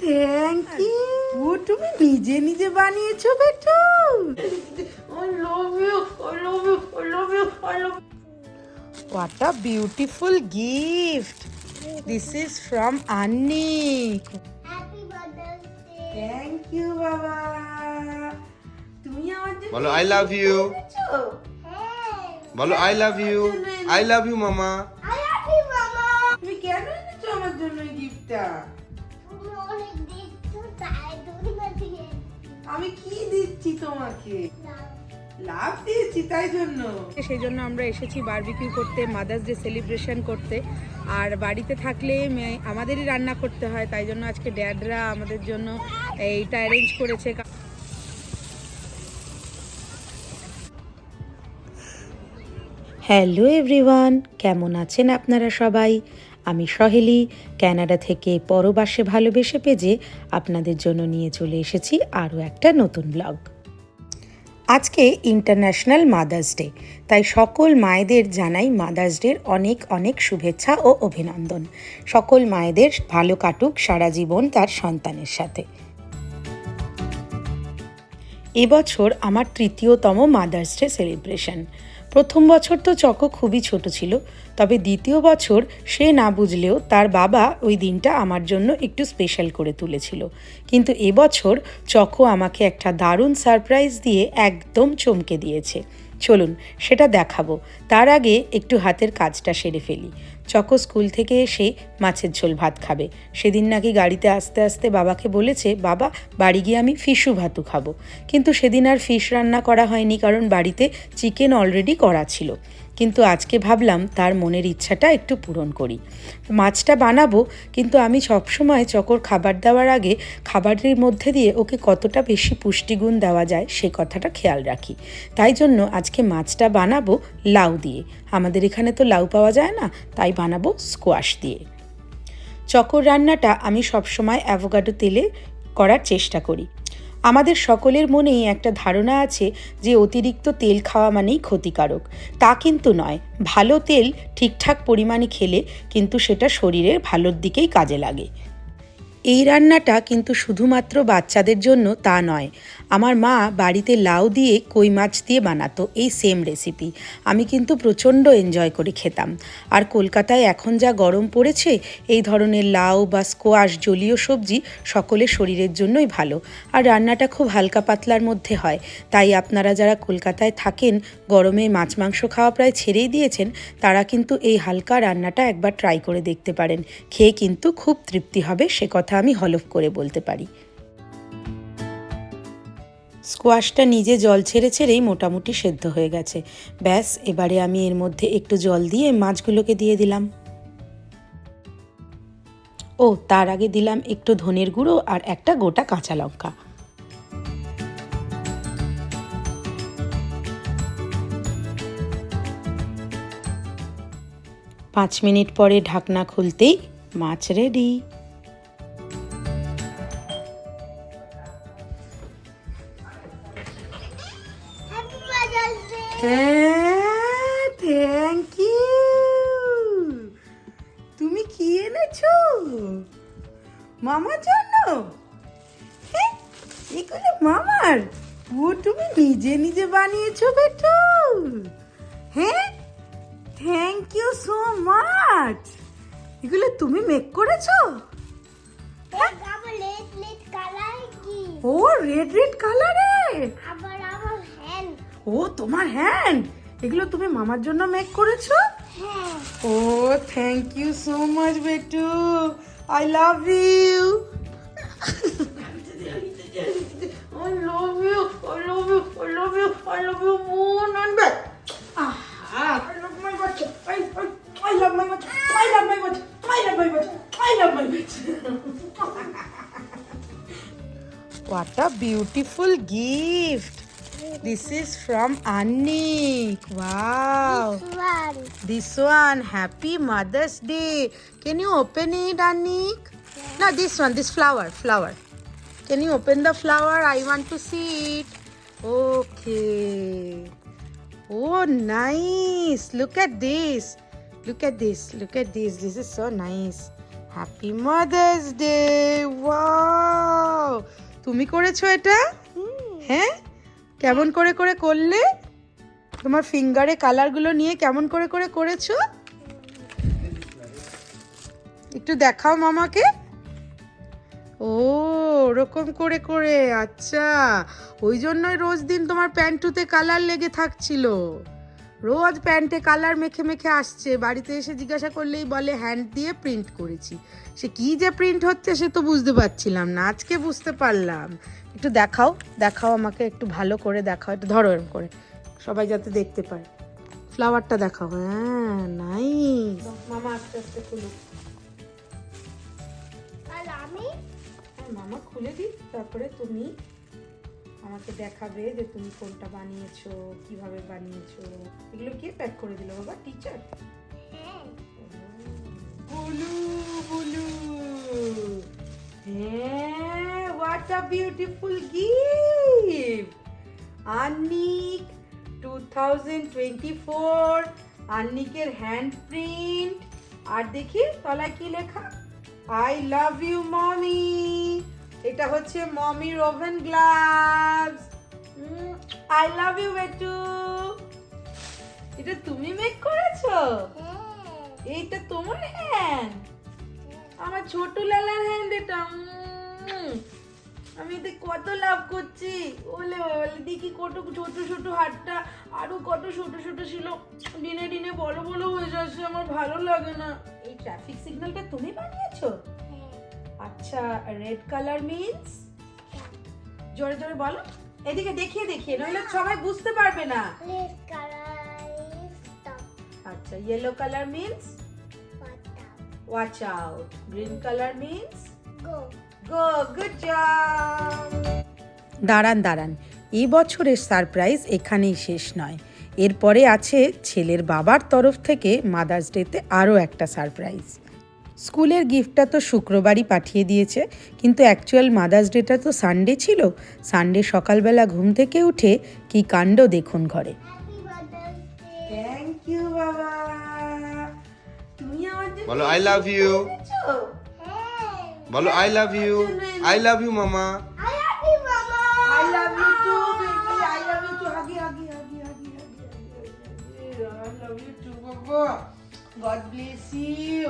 Thank you তুমি নিজে নিজে বানিয়েছো বেটু what a beautiful gift this is from Anni thank I love you বলো I love you I love you মামা জন্য এই গিফটটা তুমি অনেক দেখছ তাই জন্য দিয়ে আমি কি দিচ্ছি তোমাকে? লাভ দিয়েছি তাই জন্য। সেই জন্য আমরা এসেছি বারবিকিউ করতে মাদার্স ডে সেলিব্রেশন করতে। আর বাড়িতে থাকলে আমাদেরই রান্না করতে হয় তাই জন্য আজকে ড্যাডরা আমাদের জন্য এইটা অ্যারেঞ্জ করেছে। হ্যালো এভরিওয়ান কেমন আছেন আপনারা সবাই? আমি সহেলি, ক্যানাডা থেকে পরবাসে ভালোবেসে পেজে আপনাদের জন্য নিয়ে চলে এসেছি আরও একটা নতুন ব্লগ। আজকে ইন্টারন্যাশনাল মাদার্স ডে, তাই সকল মায়েদের জানাই মাদার্স ডের অনেক অনেক শুভেচ্ছা ও অভিনন্দন। সকল মায়েদের ভালো কাটুক সারা জীবন তার সন্তানের সাথে। এবছর আমার তৃতীয়তম মাদার্স ডে সেলিব্রেশন। প্রথম বছর তো চকো খুবই ছোট ছিল, তবে দ্বিতীয় বছর সে না বুঝলেও তার বাবা ওই দিনটা আমার জন্য একটু স্পেশাল করে তুলেছিল। কিন্তু এবছর চকো আমাকে একটা দারুণ সারপ্রাইজ দিয়ে একদম চমকে দিয়েছে। চলুন, সেটা দেখাবো। তার আগে একটু হাতের কাজটা সেরে ফেলি। চকো স্কুল থেকে এসে মাছের ঝোল ভাত খাবে। সেদিন নাকি গাড়িতে আস্তে আস্তে বাবাকে বলেছে, বাবা, বাড়ি গিয়ে আমি ফিশু ভাতু খাব। কিন্তু সেদিন আর ফিশ রান্না করা হয়নি, কারণ বাড়িতে চিকেন অলরেডি করা ছিল। কিন্তু আজকে ভাবলাম তার মনের ইচ্ছাটা একটু পূরণ করি। মাছটা বানাবো, কিন্তু আমি সবসময় চকর খাবার দেওয়ার আগে খাবারের মধ্যে দিয়ে ওকে কতটা বেশি পুষ্টিগুণ দেওয়া যায় সে কথাটা খেয়াল রাখি। তাই জন্য আজকে মাছটা বানাবো লাউ দিয়ে। আমাদের এখানে তো লাউ পাওয়া যায় না, তাই বানাবো স্কোয়াশ দিয়ে। চকর রান্নাটা আমি সবসময় অ্যাভোকাডো তেলে করার চেষ্টা করি। আমাদের সকলের মনেই একটা ধারণা আছে যে অতিরিক্ত তেল খাওয়া মানেই ক্ষতিকারক। তা কিন্তু নয়। ভালো তেল ঠিকঠাক পরিমাণে খেলে কিন্তু সেটা শরীরের ভালোর দিকেই কাজে লাগে। এই রান্নাটা কিন্তু শুধুমাত্র বাচ্চাদের জন্য তা নয়। আমার মা বাড়িতে লাউ দিয়ে কই মাছ দিয়ে বানাতো এই সেম রেসিপি আমি কিন্তু প্রচণ্ড এনজয় করে খেতাম। আর কলকাতায় এখন যা গরম পড়েছে, এই ধরনের লাউ বা স্কোয়াশ জলীয় সবজি সকলের শরীরের জন্যই ভালো। আর রান্নাটা খুব হালকা পাতলার মধ্যে হয়। তাই আপনারা যারা কলকাতায় থাকেন, গরমে মাছ মাংস খাওয়া প্রায় ছেড়েই দিয়েছেন, তারা কিন্তু এই হালকা রান্নাটা একবার ট্রাই করে দেখতে পারেন। খেয়ে কিন্তু খুব তৃপ্তি হবে সে কথা আমি হলফ করে বলতে পারি। স্কোয়াশটা নিজে জল ছেড়ে ছেড়েই মোটামুটি সেদ্ধ হয়ে গেছে। ব্যাস, এবারে আমি এর মধ্যে একটু জল দিয়ে মাছগুলোকে দিয়ে দিলাম। ও, তার আগে দিলাম একটু ধনের গুঁড়ো আর একটা গোটা কাঁচা লঙ্কা। পাঁচ মিনিট পরে ঢাকনা খুলতেই মাছ রেডি হ্যাঁ থ্যাংক ইউ তুমি কি এনেছো? মামার জন্য? হ্যাঁ, এগুলো মামার। ও তুমি নিজে নিজে বানিয়েছো বেটু হ্যাঁ থ্যাংক ইউ সো মাচ এগুলো তুমি মেক করেছ? ও রেড রেড কালারে আবার ও তোমার হ্যান্ড এগুলো তুমি মামার জন্য মেক করেছ ও থ্যাংক ইউ সো মাচ বেটু I love you What a beautiful gift! This is from Annik. Wow. one This one, Happy Mother's Day. Can you open it, Annik? No, this one, this flower, flower. Can you open the flower? I want to see it. Okay. Oh, nice. Look at this. Look at this. Look at this. This is so nice. Happy mother's day wow তুমি করেছো এটা হ্যাঁ কেমন করে করে করলে? তোমার ফিঙ্গারে কালারগুলো নিয়ে কেমন করে করে করেছ? একটু দেখাও মামাকে। ও, ওরকম করে করে আচ্ছা। ওই জন্যই রোজ দিন তোমার প্যান্টুতে কালার লেগে থাকছিল। রোজ প্যান্টে কালার মেখে মেখে আসছে। বাড়িতে এসে জিজ্ঞাসা করলেই বলে হ্যান্ড দিয়ে প্রিন্ট করেছি। সে কি যে প্রিন্ট হচ্ছে সে তো বুঝতে পারছিলাম না আজকে বুঝতে পারলাম। একটু দেখাও দেখাও আমাকে একটু ভালো করে দেখাও একটু ধরো এরকম করে সবাই যাতে দেখতে পায়। ফ্লাওয়ারটা দেখাও হ্যাঁ নাইস। মামা আস্তে আস্তে হ্যাঁ, মামা খুলে দিই তারপরে তুমি আমাকে দেখাবে যে তুমি কোনটা বানিয়েছো কীভাবে বানিয়েছো। এগুলো কে প্যাক করে দিল বাবা? টিচার হ্যাঁ। Blue blue. হ্যাঁ what a beautiful gift Annik two thousand twenty four আন্নিকের hand print আর দেখি তলায় কি লেখা? আই লাভ ইউ মমি এটা হচ্ছে মমির oven gloves I love you বেটু এটা তুমি মেক করেছ? হ্যাঁ। এইটা তোমার হ্যান্ড আমার ছোট লালার হ্যান্ড এটা আমি এতে কত লাভ করছি? ওলে ওলে দেখি কত ছোট ছোট হাতটা আরও কত ছোট ছোট ছিল। দিনে দিনে বড় বড় হয়ে যাচ্ছে আমার ভালো লাগে না। এই ট্রাফিক সিগন্যালটা তুমি বানিয়েছো? আচ্ছা রেড কালার মিন্স জোরে জোরে বলো। এদিকে দেখিয়ে দেখিয়ে নইলে সবাই বুঝতে পারবে না। রেড কালার আচ্ছা yellow colour means watch out green colour means go go good job দাঁড়ান দাঁড়ান। এই বছরের সারপ্রাইজ এখানেই শেষ নয়। এরপরে আছে ছেলের বাবার তরফ থেকে মাদার্স ডেতে আরও একটা সারপ্রাইজ স্কুলের গিফটটা তো শুক্রবারই পাঠিয়ে দিয়েছে কিন্তু অ্যাকচুয়াল মাদার্স ডেটা তো সানডে ছিল। সানডে সকালবেলা ঘুম থেকে উঠে কি কাণ্ড দেখুন ঘরে। হ্যাপি থ্যাংক ইউ বাবা। তুমি আমার বলো আই লাভ ইউ বলো I love you I love you মামা আই লাভ ইউ মামা I love you too, baby. I love you too. Huggy, huggy, huggy, huggy, huggy, huggy, huggy. I love you too, বাবা. God bless you.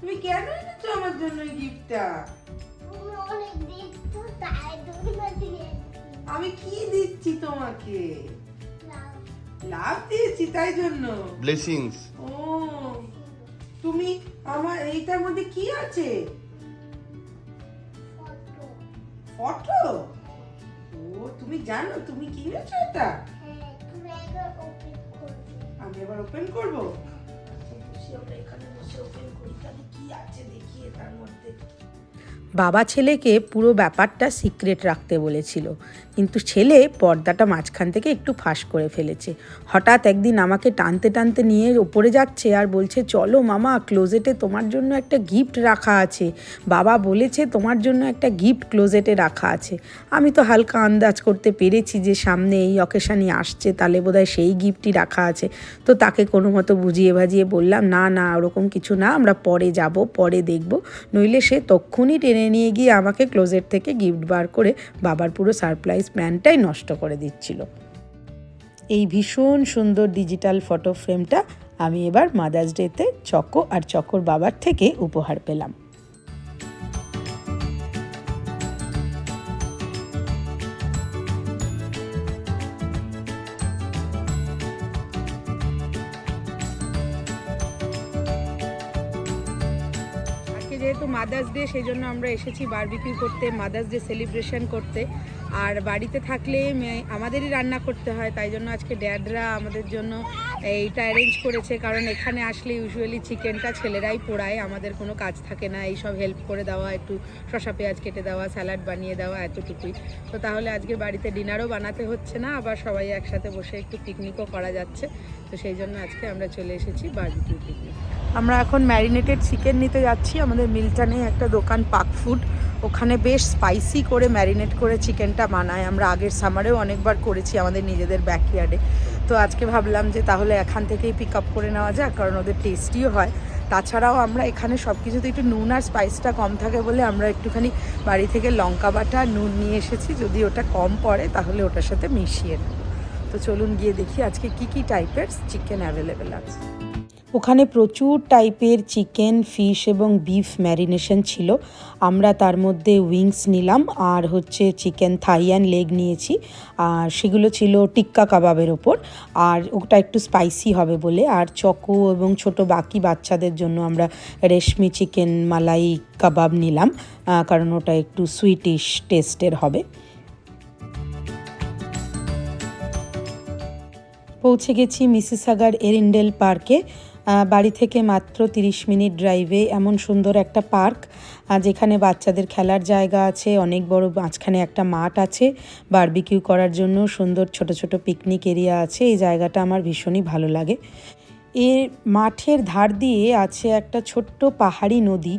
তুমি কেন এনেছো আমার জন্য এই গিফটটা আমি কি দিচ্ছি তোমাকে? লাভ দিয়েছি তাই জন্য? ব্লেসিংস ও তুমি আমার এইটার মধ্যে কি আছে? ফটো ও তুমি জানো তুমি কিনেছো এটা? হ্যাঁ আমি এবার ওপেন করব? আমরা এখানে বসে ওপেন করি। তাহলে কি আছে দেখি তার মধ্যে? বাবা ছেলেকে পুরো ব্যাপারটা সিক্রেট রাখতে বলেছিল। কিন্তু ছেলে পর্দাটা মাঝখান থেকে একটু ফাঁস করে ফেলেছে। হঠাৎ একদিন আমাকে টানতে টানতে নিয়ে ওপরে যাচ্ছে আর বলছে, চলো মামা ক্লোজেটে তোমার জন্য একটা গিফট রাখা আছে। বাবা বলেছে, তোমার জন্য একটা গিফট ক্লোজেটে রাখা আছে। আমি তো হালকা আন্দাজ করতে পেরেছি যে সামনে এই অকেশানি আসছে, তাহলে বোধহয় সেই গিফটই রাখা আছে। তো তাকে কোনো মতো বুঝিয়ে ভাজিয়ে বললাম, না না, ওরকম কিছু না, আমরা পরে যাব, পরে দেখব। নইলে সে তক্ষুনি টেনে নিয়ে গিয়ে আমাকে ক্লোজেট থেকে গিফট বার করে বাবার পুরো সারপ্রাইজ প্ল্যানটাই নষ্ট করে দিচ্ছিল। এই ভীষণ সুন্দর ডিজিটাল ফটো ফ্রেমটা আমি এবার মাদার্স ডেতে চকো আর চকোর বাবার থেকে উপহার পেলাম। মাদার্স ডে সেই জন্য আমরা এসেছি বারবিকিউ করতে মাদার্স ডে সেলিব্রেশন করতে। আর বাড়িতে থাকলে আমাদেরই রান্না করতে হয়, তাই জন্য আজকে ড্যাডরা আমাদের জন্য এইটা অ্যারেঞ্জ করেছে। কারণ এখানে আসলে ইউজুয়ালি চিকেনটা ছেলেরাই পোড়ায়, আমাদের কোনো কাজ থাকে না। এই সব হেল্প করে দেওয়া, একটু শসা, পেঁয়াজ কেটে দেওয়া স্যালাড বানিয়ে দেওয়া, এতটুকুই। তো তাহলে আজকে বাড়িতে ডিনারও বানাতে হচ্ছে না, আবার সবাই একসাথে বসে একটু পিকনিকও করা যাচ্ছে। তো সেই জন্য আজকে আমরা চলে এসেছি বারবিকিউ পিকনিক আমরা এখন ম্যারিনেটেড চিকেন নিতে যাচ্ছি। আমাদের মিল্টনে একটা দোকান পাক ফুড ওখানে বেশ স্পাইসি করে ম্যারিনেট করে চিকেনটা বানায় আমরা আগের সামারেও অনেকবার করেছি আমাদের নিজেদের ব্যাকইয়ার্ডে তো আজকে ভাবলাম যে তাহলে এখান থেকেই পিক আপ করে নেওয়া যাক, কারণ ওদের টেস্টিও হয়। তাছাড়াও আমরা এখানে সব কিছুতে একটু নুন আর স্পাইসটা কম থাকে বলে আমরা একটুখানি বাড়ি থেকে লঙ্কা বাটা, নুন নিয়ে এসেছি। যদি ওটা কম পড়ে, তাহলে ওটার সাথে মিশিয়ে নেব। তো চলুন গিয়ে দেখি আজকে কি কি টাইপের চিকেন অ্যাভেলেবেল আছে। ওখানে প্রচুর টাইপের চিকেন, ফিশ এবং বিফ ম্যারিনেশন ছিল। আমরা তার মধ্যে উইংস নিলাম আর হচ্ছে চিকেন থাই থাইয়ান লেগ নিয়েছি। আর সেগুলো ছিল টিক্কা কাবাবের ওপর। আর ওটা একটু স্পাইসি হবে বলে। আর চকো এবং ছোট বাকি বাচ্চাদের জন্য আমরা রেশমি চিকেন মালাই কাবাব নিলাম কারণ ওটা একটু সুইটিশ টেস্টের হবে। পৌঁছে গেছি মিসিসাগার এরিন্ডেল পার্কে। বাড়ি থেকে মাত্র 30 মিনিট ড্রাইভে এমন সুন্দর একটা পার্ক যেখানে বাচ্চাদের খেলার জায়গা আছে, অনেক বড় মাঝখানে একটা মাঠ আছে বারবিকিউ করার জন্য সুন্দর ছোট ছোট পিকনিক এরিয়া আছে, এই জায়গাটা আমার ভীষণই ভালো লাগে। এর মাঠের ধার দিয়ে আছে একটা ছোট্ট পাহাড়ি নদী,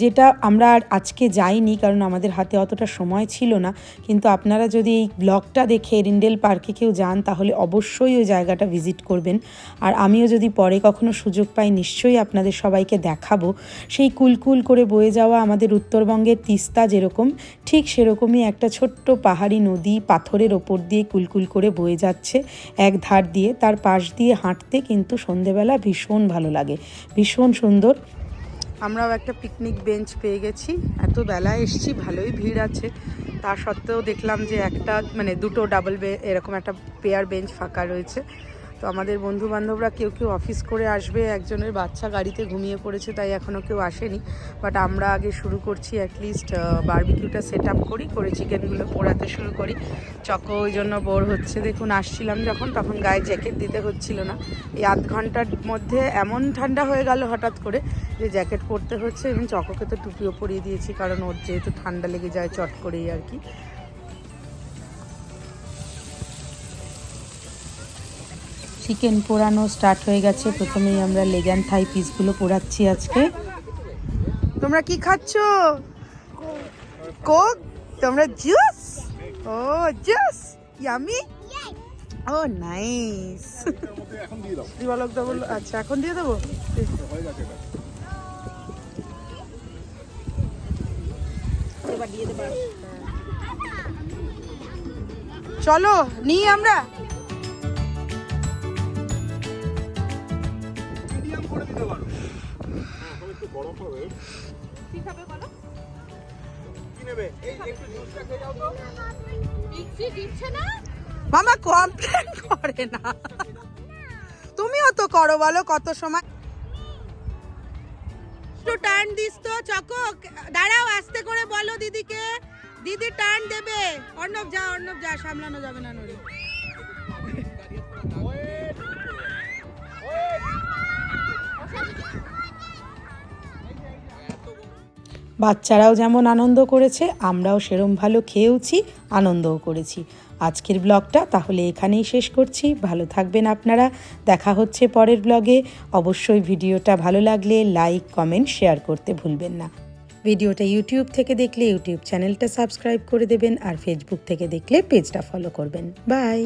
যেটা আমরা আর আজকে যাইনি কারণ আমাদের হাতে অতটা সময় ছিল না। কিন্তু আপনারা যদি এই ব্লগটা দেখে এরিন্ডেল পার্কে কেউ যান, তাহলে অবশ্যই ওই জায়গাটা ভিজিট করবেন। আর আমিও যদি পরে কখনো সুযোগ পাই, নিশ্চয়ই আপনাদের সবাইকে দেখাবো। সেই কুলকুল করে বয়ে যাওয়া আমাদের উত্তরবঙ্গের তিস্তা যেরকম, ঠিক সেরকমই একটা ছোট্ট পাহাড়ি নদী পাথরের ওপর দিয়ে কুলকুল করে বয়ে যাচ্ছে, এক ধার দিয়ে। তার পাশ দিয়ে হাঁটতে কিন্তু সন্ধেবেলা ভীষণ ভালো লাগে, ভীষণ সুন্দর। আমরাও একটা পিকনিক বেঞ্চ পেয়ে গেছি, এত বেলা এসছি, ভালোই ভিড় আছে। তা সত্ত্বেও দেখলাম যে একটা মানে দুটো ডাবল এরকম একটা পেয়ার বেঞ্চ ফাঁকা রয়েছে। তো আমাদের বন্ধু বান্ধবরা কেউ কেউ অফিস করে আসবে, একজনের বাচ্চা গাড়িতে ঘুমিয়ে পড়েছে, তাই এখনও কেউ আসেনি। বাট আমরা আগে শুরু করছি অ্যাটলিস্ট বারবিকিউটা সেট আপ করি, করে চিকেনগুলো পোড়াতে শুরু করি। চকো ওই জন্য বোর হচ্ছে। দেখুন, আসছিলাম যখন, তখন গায়ে জ্যাকেট দিতে হচ্ছিল না। এই আধ ঘণ্টার মধ্যে এমন ঠান্ডা হয়ে গেল হঠাৎ করে যে জ্যাকেট পরতে হচ্ছে। এবং চকোকে তো টুপিও পরিয়ে দিয়েছি, কারণ ওর যেহেতু ঠান্ডা লেগে যায় চট করেই আর কি। চিকেন পোড়ানো স্টার্ট হয়ে গেছে। প্রথমেই আমরা লেগান থাই পিসগুলো পোড়াচ্ছি আজকে। তোমরা কি খাচ্ছ? কোক? তোমরা জুস ও জুস ইয়ামি ও নাইস দিবালক দা আচ্ছা এখন দিয়ে দেবো? এবার দিয়ে দেবো চলো নিই আমরা মামা কমপ্লেন করে না। তুমিও তো করো বলো কত সময়। একটু টার্ন দিস তো চকো। দাঁড়াও আস্তে করে বলো দিদিকে। দিদি টার্ন দেবে। অর্ণব যা অর্ণব যা সামলানো যাবে না নড়ি। বাচ্চারাও যেমন আনন্দ করেছে, আমরাও সেরম ভালো খেয়েওছি, আনন্দও করেছি। আজকের ব্লগটা তাহলে এখানেই শেষ করছি। ভালো থাকবেন আপনারা। দেখা হচ্ছে পরের ব্লগে। অবশ্যই ভিডিওটা ভালো লাগলে লাইক, কমেন্ট, শেয়ার করতে ভুলবেন না। ভিডিওটা ইউটিউব থেকে দেখলে ইউটিউব চ্যানেলটা সাবস্ক্রাইব করে দেবেন আর ফেসবুক থেকে দেখলে পেজটা ফলো করবেন। বাই!